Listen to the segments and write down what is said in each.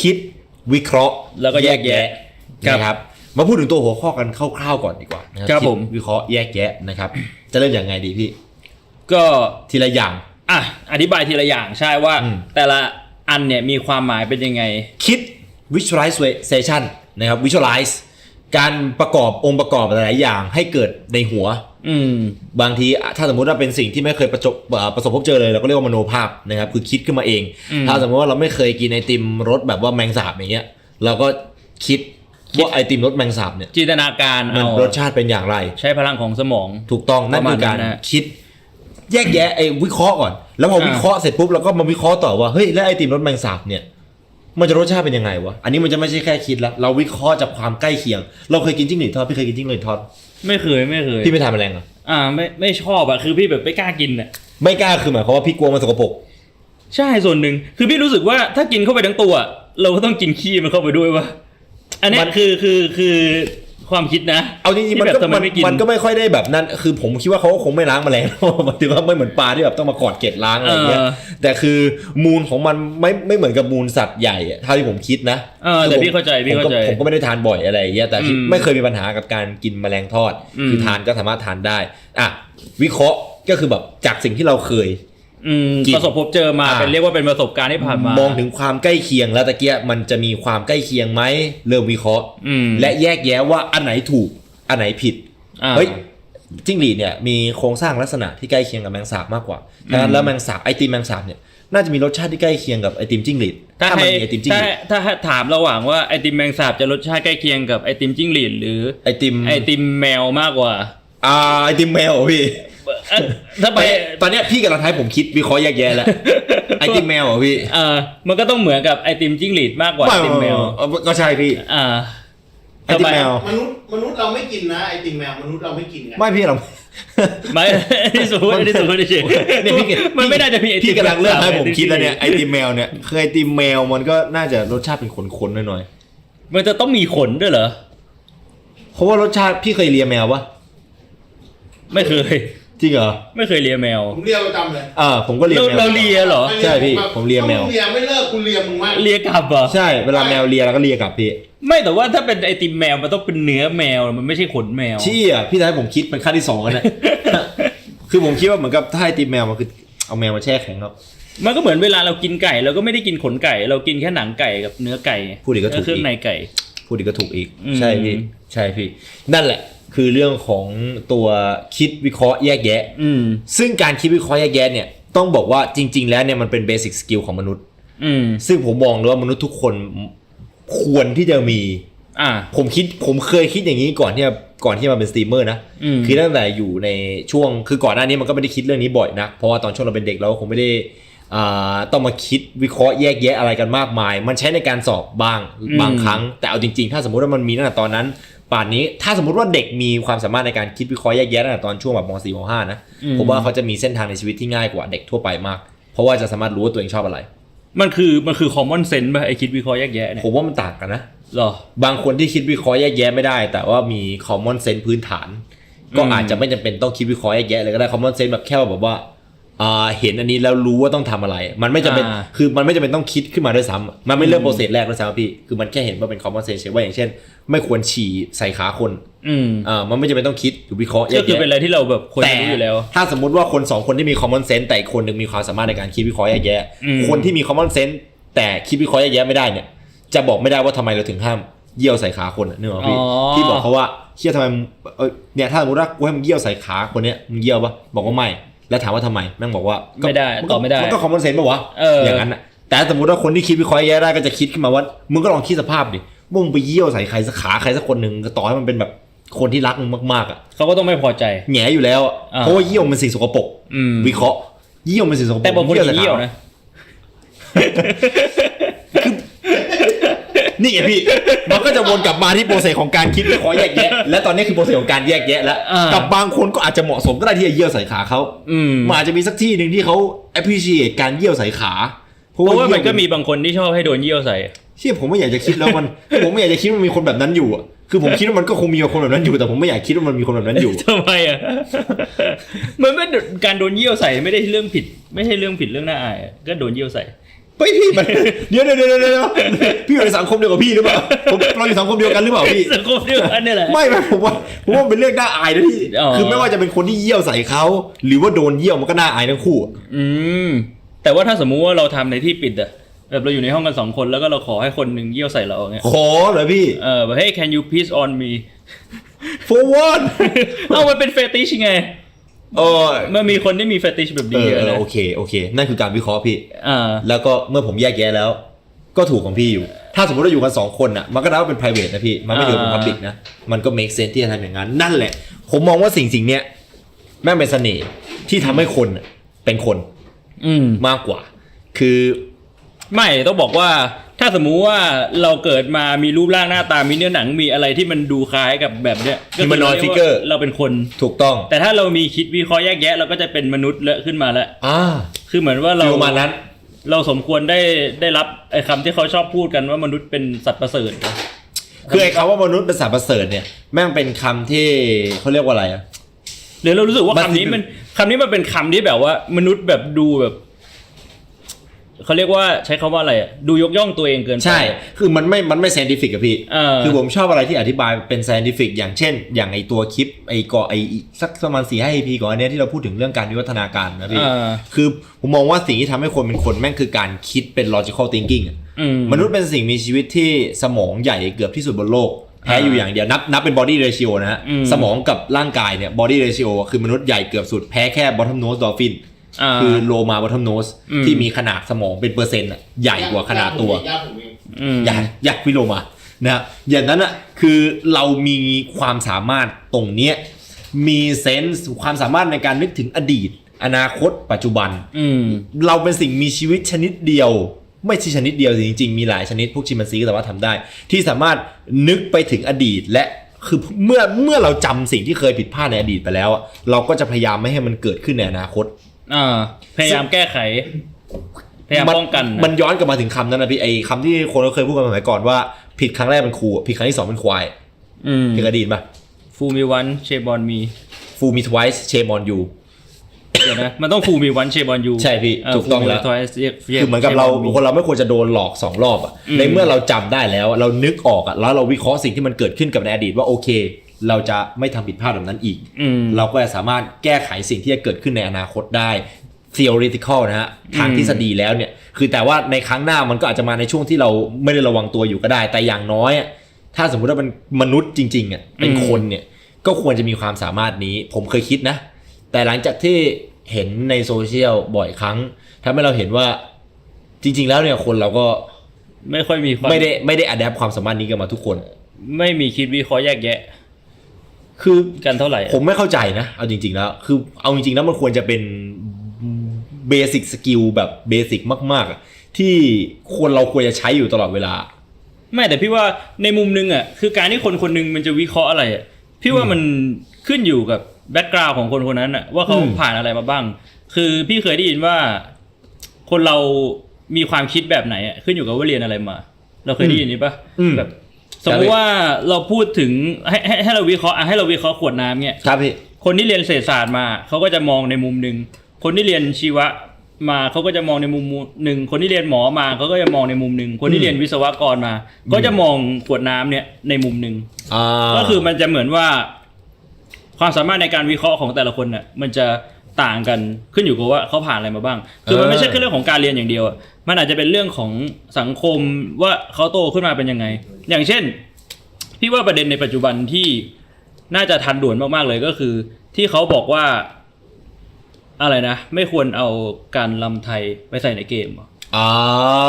คิดวิเคราะห์แล้วก็แยกแยะครับนะครับมาพูดถึงตัวหัวข้อกันคร่าวๆก่อนดีกว่านะคครัรับผมดวิเคราะห์แยกแยะนะครับ จะเริ่มอย่างไงดีพี่ ก็ทีละอย่างอะอธิบายทีละอย่างใช่ว่าอืมแต่ละอันเนี่ยมีความหมายเป็นยังไง คิด visualization นะครับ visualize การประกอบองค์ประกอบหลายๆอย่างให้เกิดในหัว อืมบางทีถ้าสมมติว่าเป็นสิ่งที่ไม่เคยประสบเอ่อประสบพบเจอเลยเราก็เรียกว่ามโนภาพนะครับคือคิดขึ้นมาเองอืมถ้าสมมติว่าเราไม่เคยกินไอติมรสแบบว่าแมงสาบอย่างเงี้ยเราก็คิดว่าไอติมรสแมงสาบเนี่ยจินตนาการมันเอารสชาติเป็นอย่างไร ใช้พลังของสมองถูกต้องนั่นประมาคืณอการนั้นนะคิด แยกแยะไอ้วิเคราะห์ก่อน แล้วพออ่าวิเคราะห์เสร็จปุ๊บเราก็มาวิเคราะห์ต่อว่าเฮ้ยแล้วไอติมรสแมงสาบเนี่ย มันจะรสชาติเป็นยังไงวะ อันนี้มันจะไม่ใช่แค่คิดละเราวิเคราะห์จากความใกล้เคียง เราเคยกินจิ้งหรีดทอดพี่เคยกินจิ้งหรีดทอดไม่เคยไม่เคยพี่ไม่ทานแมลงเหรออ่าไม่ไม่ชอบอะคือพี่แบบไม่กล้ากินอะไม่กล้าคือหมายความว่าพี่กลัวมันสกปรกใช่ส่วนหนึ่งคือพี่รู้สึกว่าถ้ากินเข้าไปทั้งตัว เราก็ต้องกินขี้มันเข้าไปด้วยวะอันเนี้ยคือคือคือ ความคิดนะเอาจริงๆที่มันแบบก็ทำไมมันไม่กินมันก็ไม่ค่อยได้แบบนั้น คือผมคิดว่าเขาก็คงไม่ล้างแมลงหมายถึงว่าไม่เหมือนปลาที่แบบต้องมากอดเกล็ดล้างอะไรอย่างเงี้ยเออแต่คือมูลของมันไม่ไม่เหมือนกับมูลสัตว์ใหญ่อะเท่าที่ผมคิดนะเออแต่คือผมพี่เข้าใจพี่ผมก็เข้าใจผมก็ไม่ได้ทานบ่อยอะไรอย่างเงี้ยแต่ที่อืมไม่เคยมีปัญหากับการกินแมลงทอดอืมคือทานก็สามารถทานได้อะวิเคราะห์ก็คือแบบจากสิ่งที่เราเคย อืมกินประสบพบเจอมาอ่า เป็นเรียกว่าเป็นประสบการณ์ที่ผ่านมามองถึงความใกล้เคียงแล้วตะเกียมันจะมีความใกล้เคียงไหมเริ่มวิเคราะห์ อืม และแยกแยะว่าอันไหนถูกอันไหนผิดอ่าเฮ้ยจิ้งหรีดเนี่ยมีโครงสร้างลักษณะที่ใกล้เคียงกับแมงสาบมากกว่าฉะนั้นแล้วแมงสาบไอติมแมงสาบเนี่ยน่าจะมีรสชาติที่ใกล้เคียงกับไอติมจิ้งหรีดถ้าถ้ามันให้มีไอติมจิ้งถ้าหรีดถ้าถามระหว่างว่าไอติมแมงสาบจะรสชาติใกล้เคียงกับไอติมจิ้งหรีดหรือไอติมไอติมแมวมากกว่า อ่าไอติมแมวเหรอพี่เอ่อ ถ้าไปตอนตอนเนี้ยพี่กำลังทายผมคิดวิเคราะห์แยกแยะแล้วไอติมแมวเหรอพี่เออมันก็ต้องเหมือนกับไอติมจิ้งหรีดมากกว่าไอติมแมวเออก็ใช่พี่อ่าไอติมแมวมนุษย์มนุษย์เราไม่กินนะไอติมแมวมนุษย์เราไม่กินกันไม่พี่เราไม่ที่สุดที่สุดที่สุดเนี่ยพี่มันไม่น่าจะมีไอติมพี่กำลังเริ่มให้ผมไอติคิดแล้วเนี่ยไอติมแมวเนี่ยคือไอติมแมวมันก็น่าจะรสชาติเป็นขนๆหน่อยมันจะต้องมีขนด้วยเหรอๆเพราะว่ารสชาติพี่เคยเลียแมวปะไม่เคย จริงเหรอไม่เคยเลียแมว ผมเลียประจำเลยอ่าผมก็เลียเราแมว เราเลียเหรอ ใช่พี่ผมเลียแมว ถ้าเลียไม่เลิกกูเลียมึงมากเลียกลับเหรอใช่เวลาแมวเลียเราก็เลียกลับพี่ไม่แต่ว่าถ้าเป็นไอติมแมวมันต้องเป็นเนื้อแมวมันไม่ใช่ขนแมวเชี่ยพี่ทำให้ผมคิดเป็นขั้นที่สองแล้วนะคือผมคิดว่าเหมือนกับถ้าไอติมแมวมันคือเอาแมวมาแช่แข็งครับมันก็เหมือนเวลาเรากินไก่เราก็ไม่ได้กินขนไก่ เรากินแค่หนังไก่กับเนื้อไก่พูดอีกก็ถูกเครื่องในไก่ พูดอีกก็ถูกอีกอืมใช่พี่ใช่พี่นั่นแหละ คือเรื่องของตัวคิดวิเคราะห์แยกแยะ อืม ซึ่งการคิดวิเคราะห์แยกแยะเนี่ยต้องบอกว่าจริง ๆ แล้วเนี่ยมันเป็นเบสิ c สกิลของมนุษย์ อืม ซึ่งผมมองเลยว่ามนุษย์ทุกคนควรที่จะมี อ่า ผมคิดผมเคยคิดอย่างนี้ก่อนที่จะก่อนที่มาเป็นสตรีมเมอร์นะอืม คือตั้งแต่อยู่ในช่วงคือก่อนหน้านี้มันก็ไม่ได้คิดเรื่องนี้บ่อยนะเพราะว่าตอนช่วงเราเป็นเด็กเราก็คงไม่ได้อ่าต้องมาคิดวิเคราะห์แยกแยะอะไรกันมากมาย มันใช้ในการสอบบ้างบางครั้ง แต่เอาจริง ๆ ถ้าสมมติว่ามันมีตั้งแต่ตอนนั้น ป่านนี้ถ้าสมมติว่าเด็กมีความสามารถในการคิดวิเคราะห์แยกแยะตั้งแต่ตอนช่วงแบบม .4 ม .5 นะผมว่าเขาจะมีเส้นทางในชีวิตที่ง่ายกว่าเด็กทั่วไปมาก เพราะว่าจะสามารถรู้ว่าตัวเองชอบอะไร มันคือมันคือ common sense ป่ะไอคิดวิเคราะห์แยกแยะเนี่ยผมว่ามันต่างกันนะหรอบางคนที่คิดวิเคราะห์แยกแยะไม่ได้ แต่ว่ามี common sense พื้นฐาน ก็อืมอาจจะไม่จำเป็นต้องคิดวิเคราะห์แยกแยะเลยก็ได้ common sense แบบแค่ว่าแบบว่าอ่า เห็นอันนี้แล้วรู้ว่าต้องทำอะไร มันไม่จำเป็นอ่าคือมันไม่จำเป็นต้องคิดขึ้นมาด้วยซ้ำมันไม่เริ่มโปรเซสแรกด้วยซ้ำพี่คือมันแค่เห็นว่าเป็น common sense เฉยว่าอย่างเช่น ไม่ควรฉี่ใส่ขาคนอืมอ่ามันไม่จำเป็นต้องคิดหรือวิเคราะห์แยก็กคือแยะเป็นอะไรที่เราแบบควรแต่จะรู้อยู่แล้ว ถ้าสมมติว่าคนสองคนที่มี common sense แต่อีกคนหนึ่งมีความสามารถในการคิดวิเคราะห์แยกแยะอืมคนที่มี common sense แต่คิดวิเคราะห์แยกแยะไม่ได้เนี่ยจะบอกไม่ได้ว่าทำไมเราถึงห้ามเยี่ยวใส่ขาคนอะนึกออกปะพี่อ๋อพี่บอกเขาว่าเชี่ยทำไมมึงเอ้ยเนี่ยถ้าสมมติว่ากูให้มึงเยี่ยวใส่ขาคนเนี้ยมึงเยี่ยวปะบอกว่าไม่ แล้วถามว่าทำไมแม่งบอกว่าก็ไม่ได้นตก็อบไม่ได้มันก็ common sense ปะวะเอออย่างนั้นอะแต่สมมติว่าคนที่คิดวิเคราะห์แยกแยะได้ก็จะคิดขึ้นมาว่ามึงก็ลองคิดสภาพดิว่ามึงไปเยี่ยวใส่ใครสักขาใครสักคนหนึ่งต่อให้มันเป็นแบบคนที่รักมึงมากๆอะเขาก็ต้องไม่พอใจแหงอยู่แล้วอะอ่าเพราะว่าเยี่ยวมันสิ่งสกปรกอืมวิเคราะห์เยี่ยวมันสิ่งสกปรกแต่บางคนใส่กินเยี่ยวขานะ นี่ไงพี่ มันก็จะวนกลับมาที่โปรเซสของการคิดวิเคราะห์แยกแยะ และตอนนี้คือโปรเซสของการแยกแยะแล้วอ่ากั กับบางคนก็อาจจะเหมาะสมก็ได้ที่จะเยี่ยวใส่ขาเขาอืมมันอาจจะมีสักที่หนึ่งที่เขา appreciate การเยี่ยวใส่ขาเพราะว่ามันก็เยี่ยมีบางคนที่ชอบให้โดนเยี่ยวใส่ เชี่ยผมไม่อยากจะคิดแล้วมัน ผมไม่อยากจะคิดว่ามันมีคนแบบนั้นอยู่อะคือผมคิดว่ามันก็คงมีคนแบบนั้นอยู่แต่ผมไม่อยากคิดว่ามันมีคนแบบนั้นอยู่ ทำไมอะ มันไม่การโดนเยี่ยวใส่ไม่ได้เรื่องผิด ไม่ใช่เรื่องผิดเรื่องน่าอายอะก็โดนเยี่ยวใส่ เฮ้ยพี่มันเดี๋ยวเดี๋ยวเดี๋ยวเดี๋ยวพี่อยู่ในสังคมเดียวกับพี่หรือเปล่าผมเราอยู่สังคมเดียวกันหรือเปล่าพี่สังคมเดียวกันเนี่ยแหละไม่ไม่ผมว่าผมว่ามันเป็นเรื่องน่าอายนะพี่อ๋อคือไม่ว่าจะเป็นคนที่เยี่ยวใส่เขาหรือว่าโดนเยี่ยวมันก็น่าอายทั้งคู่อะอืมแต่ว่าถ้าสมมุติว่าเราทำในที่ปิดอะแบบเราอยู่ในห้องกันสองคนแล้วก็เราขอให้คนหนึ่งเยี่ยวใส่เราอย่างเงี้ยขอเหรอพี่เออแบบ hey can you piss on me for what เอ้ามันเป็นเฟติชไง เออมันมีคนที่มีเฟติชแบบเอนี้อเยอะเออนะโอเคโอเค นั่นคือการวิเคราะห์พี่ อ่า แล้วก็เมื่อผมแยกแยะแล้ว ก็ถูกของพี่อยู่ ถ้าสมมติเราอยู่กันสองคนอะ มันก็นับว่าเป็น private นะพี่ มันไม่ถือเป็น อ่า public นะ มันก็ make sense ที่จะทำอย่างนั้น นั่นแหละ ผมมองว่าสิ่งสิ่งเนี้ยแม่งเป็นเสน่ห์ที่ทำให้คนอะเป็นคนอืม มากกว่า คือ ไม่ต้องบอกว่า ถ้าสมมุติว่าเราเกิดมามีรูปร่างหน้าตามีเนื้อหนังมีอะไรที่มันดูคล้ายกับแบบเนี้ยก็คือ Humanoid เราเรียกว่า figure เราเป็นคน ถูกต้องแต่ถ้าเรามีคิดวิเคราะห์แยกแยะ เราก็จะเป็นมนุษย์เลอะขึ้นมาแล้ว อ่าคือเหมือนว่าเราเราประมาณนั้น เราสมควรได้ได้รับไอ้คำที่เขาชอบพูดกันว่ามนุษย์เป็นสัตว์ประเสริฐ คือไอ้คำว่ามนุษย์เป็นสัตว์ประเสริฐเนี่ยแม่งเป็นคำที่เขาเรียกว่าอะไรอะหรือเรารู้สึกว่ามัน คำนี้มันคำนี้มันเป็นคำที่แบบว่ามนุษย์แบบดูแบบ เขาเรียกว่าใช้คำว่าอะไรอะดูยกย่องตัวเองเกินไปใช่ คือมันไม่มันไม่ scientific อะพี่เออคือผมชอบอะไรที่อธิบายเป็น scientific อย่างเช่น อย่างไอตัวคลิปไอก่อไอสักประมาณสี่ห้า EP ก่อนอันเนี้ยที่เราพูดถึงเรื่องการวิวัฒนาการนะพี่อ่าคือผมมองว่าสิ่งที่ทำให้คนเป็นคนแม่งคือการคิดเป็น logical thinking อะอืมมนุษย์เป็นสิ่งมีชีวิตที่สมองใหญ่เกือบที่สุดบนโลกแพ้อยู่อย่างเดียวนับนับเป็น body ratio นะฮะอืมสมองกับร่างกายเนี่ย body ratio คือมนุษย์ใหญ่เกือบสุดแพ้แค่ bottom nose dolphin อ่า คือโลมา bottom nose อืมที่มีขนาดสมองเป็นเปอร์เซ็นต์อะใหญ่กว่าขนาดตัวญาติผมเองอืมอยากอยากวิโลมานะครับอย่างนั้นอะคือเรามีความสามารถตรงเนี้ยมีเซนส์ความสามารถในการนึกถึงอดีต อนาคต ปัจจุบันอืมเราเป็นสิ่งมีชีวิตชนิดเดียว ไม่ใช่ชนิดเดียวสิจริงๆ มีหลายชนิดพวกชิมแปนซีก็สามารถทำได้ ที่สามารถนึกไปถึงอดีตและคือเมื่อเมื่อเราจำสิ่งที่เคยผิดพลาดในอดีตไปแล้วอะเราก็จะพยายามไม่ให้มันเกิดขึ้นในอนาคต อ่าพยายามแก้ไข พยายามป้องกันมันย้อนกลับมาถึงคำนั้นนะพี่ไอคำที่คนเขาเคยพูดกันสมัยก่อนว่าผิดครั้งแรกเป็นครูผิดครั้งที่สองเป็นควายอืมเคยได้ยินปะฟูมีวันเชบอนมีฟูมิทไวส์เชมอนยูเดี๋ยวนะมันต้องฟูมีวันเชบอนยูใช่พี่ถูกต้องแล้วทวายคือเหมือนกับเราคนเราไม่ควรจะโดนหลอกสองรอบอะอืมในเมื่อเราจำได้แล้ว เรานึกออกอะแล้วเราวิเคราะห์สิ่งที่มันเกิดขึ้นกับในอดีตว่าโอเค เราจะไม่ทำผิดพลาดแบบนั้นอีกอืมเราก็จะสามารถแก้ไขสิ่งที่จะเกิดขึ้นในอนาคตได้ theoretical นะฮะทางอืมทฤษฎีแล้วเนี่ย คือแต่ว่าในครั้งหน้ามันก็อาจจะมาในช่วงที่เราไม่ได้ระวังตัวอยู่ก็ได้ แต่อย่างน้อยอะถ้าสมมุติว่าเป็นมนุษย์จริงๆอะเป็นคนเนี่ยก็ควรจะมีความสามารถนี้ ผมเคยคิดนะ แต่หลังจากที่เห็นในโซเชียลบ่อยครั้งทำให้เราเห็นว่าจริง ๆ แล้วเนี่ยคนเราก็ไม่ค่อยมีความไม่ได้ไม่ได้อัดแอปความสามารถนี้กันมาทุกคน ไม่มีคิดวิเคราะห์แยกแยะ คือกันเท่าไหร่ ผมไม่เข้าใจนะ เอาจริง ๆ แล้ว คือเอาจริงๆแล้วมันควรจะเป็นเบสิกสกิลแบบเบสิกมากๆอะที่คนเราควรจะใช้อยู่ตลอดเวลา ไม่แต่พี่ว่าในมุมนึงอะคือการที่คนคนหนึงมันจะวิเคราะห์อะไรอะพี่ว่ามันขึ้นอยู่กับแบ็กกราวน์ของคนคนนั้นอะว่าเขาอืมผ่านอะไรมาบ้าง คือพี่เคยได้ยินว่า คนเรามีความคิดแบบไหนอะขึ้นอยู่กับว่าเรียนอะไรมา เราเคยได้ยินนี้ปะอืมแบบ สมมติว่าเราพูดถึงให้ให้ให้เราวิเคราะห์อะให้เราวิเคราะห์ขวดน้ำเนี่ย ครับพี่ คนที่เรียนเศรษฐศาสตร์มาเขาก็จะมองในมุมหนึ่ง คนที่เรียนชีวะมาเขาก็จะมองในมุมหนึ่ง คนที่เรียนหมอมาเขาก็จะมองในมุมหนึ่ง คนที่เรียนวิศวกรมา ก็จะมองขวดน้ำเนี่ยในมุมหนึ่ง อ่า ก็คือมันจะเหมือนว่า ความสามารถในการวิเคราะห์ของแต่ละคนน่ะมันจะ ต่างกันขึ้นอยู่กับว่าเขาผ่านอะไรมาบ้าง คือมันไม่ใช่แค่เรื่องของการเรียนอย่างเดียวอะมันอาจจะเป็นเรื่องของสังคมว่าเขาโตขึ้นมาเป็นยังไง อย่างเช่น พี่ว่าประเด็นในปัจจุบันที่น่าจะทันด่วนมากๆเลยก็คือ ที่เขาบอกว่า อะไรนะ ไม่ควรเอาการลำไทยไปใส่ในเกมเหรออ่า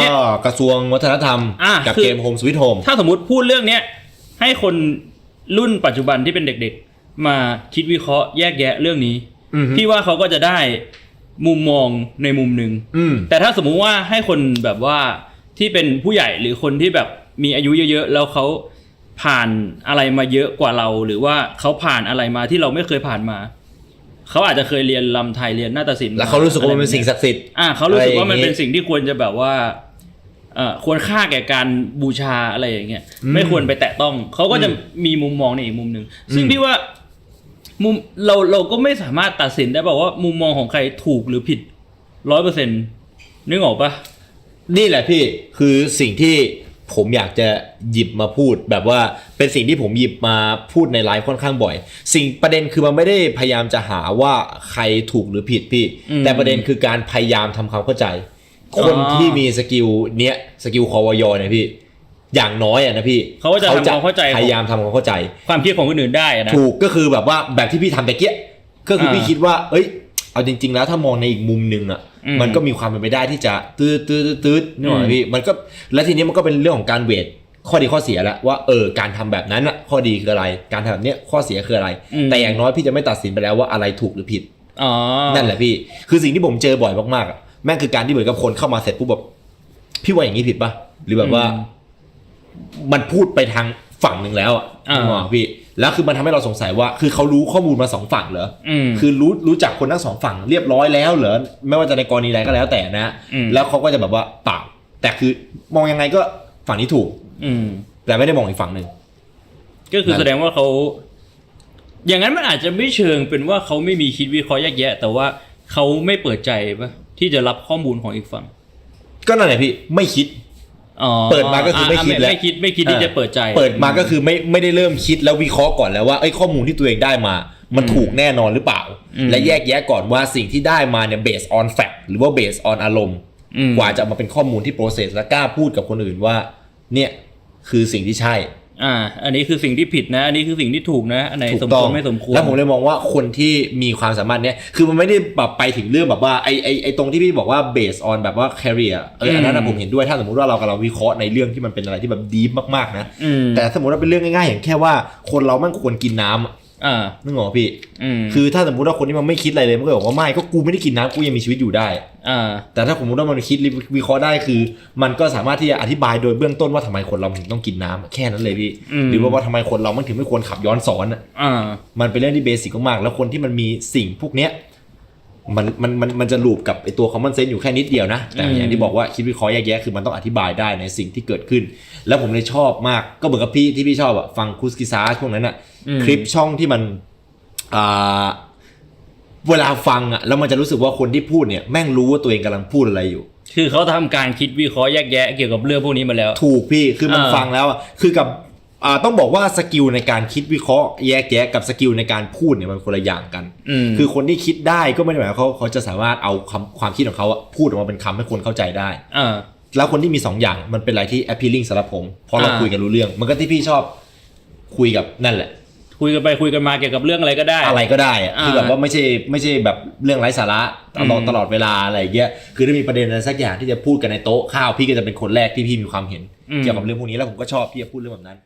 เนี่ยกระทรวงวัฒนธรรมอะกับคือเกมโฮมสวิตโฮมถ้าสมมติพูดเรื่องเนี้ยให้คนรุ่นปัจจุบันที่เป็นเด็ก ๆ มาคิดวิเคราะห์แยกแยะเรื่องนี้ พี่ว่าเขาก็จะได้มุมมองในมุมหนึ่ง อืม แต่ถ้าสมมุติว่าให้คนแบบว่าที่เป็นผู้ใหญ่หรือคนที่แบบมีอายุเยอะๆแล้วเขาผ่านอะไรมาเยอะกว่าเรา หรือว่าเขาผ่านอะไรมาที่เราไม่เคยผ่านมา เขาอาจจะเคยเรียนลำไทยเรียนนาฏศิลป์แล้วเขารู้สึกว่ามันเป็นอะไรแบบสิ่งศักดิ์สิทธิ์ อ่าเขารู้สึกว่ามันอะไรอย่างงี้เป็นสิ่งที่ควรจะแบบว่าเอ่อควรค่าแก่การบูชาอะไรอย่างเงี้ยอืมไม่ควรไปแตะต้องเขาก็จะอืมมีมุมมองในอีกมุมหนึ่งซึ่งอืมพี่ว่า มุมเราเราก็ไม่สามารถตัดสินได้บอกว่ามุมมองของใครถูกหรือผิดร้อยเปอร์เซ็นนึกออกปะนี่แหละพี่คือสิ่งที่ผมอยากจะหยิบมาพูดแบบว่าเป็นสิ่งที่ผมหยิบมาพูดในไลฟ์ค่อนข้างบ่อย สิ่งประเด็นคือมันไม่ได้พยายามจะหาว่าใครถูกหรือผิดพี่ อืมแต่ประเด็นคือการพยายามทำความเข้าใจ คนอ๋อ ที่มีสกิลเนี้ยสกิลคอวยเนี่ยพี่ อย่างน้อยอะนะพี่เขาก็จะทำความเข้าใจ พยายามทำความเข้าใจ ความคิดของคนอื่นได้อะนะ ถูกก็คือแบบว่าแบบที่พี่ทำตะเกียก็คืออาพี่คิดว่า เอ้ย เอาจริง ๆ แล้วถ้ามองในอีกมุมหนึ่งอะอืมมันก็มีความเป็นไปได้ที่จะตืดตืดตืดตืดนี่หรอือมพี่มันก็แล้วทีนี้มันก็เป็นเรื่องของการเวทข้อดีข้อเสียแหละว่าเออการทำแบบนั้นอะข้อดีคืออะไร การทำแบบเนี้ยข้อเสียคืออะไร แต่อย่างน้อยพี่จะไม่ตัดสินไปแล้วว่าอะไรถูกหรือผิดอ๋อนั่นแหละพี่ คือสิ่งที่ผมเจอบ่อยมากๆอะแม่งคือการที่เหมือนกับคนเข้ามาเสร็จปุ๊บแบบพี่ว่าอย่างนี้ผิดปะหรือแบบว่าอื มมันพูดไปทางฝั่งหนึ่งแล้วอะอ่านึกออกปะพี่แล้วคือมันทำให้เราสงสัยว่า คือเขารู้ข้อมูลมาสองฝั่งเหรอ อืม คือรู้รู้จักคนทั้งสองฝั่งเรียบร้อยแล้วเหรอไม่ว่าจะในกรณีใดก็แล้วแต่นะ อืม แล้วเขาก็จะแบบว่าเปล่าแต่คือมองยังไงก็ฝั่งนี้ถูก อืม แต่ไม่ได้มองอีกฝั่งหนึ่ง ก็คือนั่น แสดงว่าเขา อย่างนั้นมันอาจจะไม่เชิงเป็นว่าเขาไม่มีคิดวิเคราะห์แยกแยะ แต่ว่าเขาไม่เปิดใจปะที่จะรับข้อมูลของอีกฝั่ง ก็นั่นแหละพี่ไม่คิดอ๋อ เปิดมาก็คือไม่คิดแล้วไม่คิดไม่คิดที่จะเปิดใจ เปิดมาก็คือไม่ไม่ได้เริ่มคิดแล้ววิเคราะห์ก่อนแล้วว่าไอ้ยข้อมูลที่ตัวเองได้มา มันถูกแน่นอนหรือเปล่าอืมและแยกแยะก่อนว่าสิ่งที่ได้มาเนี่ย based on fact หรือว่า based on อารมณ์อืมกว่าจะเอามาเป็นข้อมูลที่ process และกล้าพูดกับคนอื่นว่า เนี่ยคือสิ่งที่ใช่ อ่า อันนี้คือสิ่งที่ผิดนะ อันนี้คือสิ่งที่ถูกนะ อันไหนถูสมกต้คอวรงไม่สมควร แล้วผมเลยมองว่าคนที่มีความสามารถเนี้ยคือมันไม่ได้แบบไปถึงเรื่องแบบว่าไอไอไอตรงที่พี่บอกว่า based on แบบว่า career เอออันนั้นนะผมเห็นด้วยถ้าสมมติว่าเรากำลังวิเคราะห์ในเรื่องที่มันเป็นอะไรที่แบบ deep มากๆนะ อืม แต่สมมติว่าเป็นเรื่องง่ายๆอย่างแค่ว่าคนเรามันควรกินน้ำ อะอ่านึกออกปะพี่ อืมคือถ้าสมมติว่าคนที่มันไม่คิดอะไรเลยมันก็บอกว่าไม่ก็กูไม่ได้กินน้ำกูยังมีชีวิตอยู่ได้ อ่า แต่ถ้าสมมติว่ามันคิดวิเคราะห์ได้คือ มันก็สามารถที่จะอธิบายโดยเบื้องต้นว่าทำไมคนเราถึงต้องกินน้ำแค่นั้นเลยพี่อืม หรือว่าว่าทำไมคนเรามันถึงไม่ควรขับย้อนสอนอะอ่า มันเป็นเรื่องที่เบสิกมากๆแล้วคนที่มันมีสิ่งพวกเนี้ย มันมันมันมันจะลูปกับไอตัว common sense อยู่แค่นิดเดียวนะ แต่อืมอย่างที่บอกว่าคิดวิเคราะห์แยกแยะคือมันต้องอธิบายได้ในสิ่งที่เกิดขึ้น แล้วผมเลยชอบมากก็เหมือนกับพี่ที่พี่ชอบอะฟังคุสกิซาช่วงนั้นอะอืมคลิปช่องที่มันอ่าเวลาฟังอะแล้วมันจะรู้สึกว่าคนที่พูดเนี่ยแม่งรู้ว่าตัวเองกำลังพูดอะไรอยู่ คือเขาทำการคิดวิเคราะห์แยกแยะเกี่ยวกับเรื่องพวกนี้มาแล้ว ถูกพี่คือมันอ่าฟังแล้วอะคือกับอ่า ต้องบอกว่าสกิลในการคิดวิเคราะห์แยกแยะกับสกิลในการพูดเนี่ยมันคนละอย่างกันอืมคือคนที่คิดได้ก็ไม่ได้หมายความว่าเขาเขาจะสามารถเอาคำความคิดของเขาอะพูดออกมาเป็นคำให้คนเข้าใจได้อ่าแล้วคนที่มีสองอย่างมันเป็นอะไรที่ appealing สำหรับผมเพราะเราอ่าคุยกันรู้เรื่อง มันก็ที่พี่ชอบคุยกับนั่นแหละ คุยกันไปคุยกันมาเกี่ยวกับเรื่องอะไรก็ได้ อะไรก็ได้อะอ่าคือแบบว่าไม่ใช่ไม่ใช่แบบเรื่องไร้สาระตลอดอืมตลอดเวลาอะไรอย่างเงี้ยคือถ้ามีประเด็นอะไรสักอย่างที่จะพูดกันในโต๊ะข้าวพี่ก็จะเป็นคนแรกที่พี่มีความเห็น เกี่ยวกับเรื่องพวกนี้แล้วผมก็ชอบที่จะพูดเรื่องแบบนั้น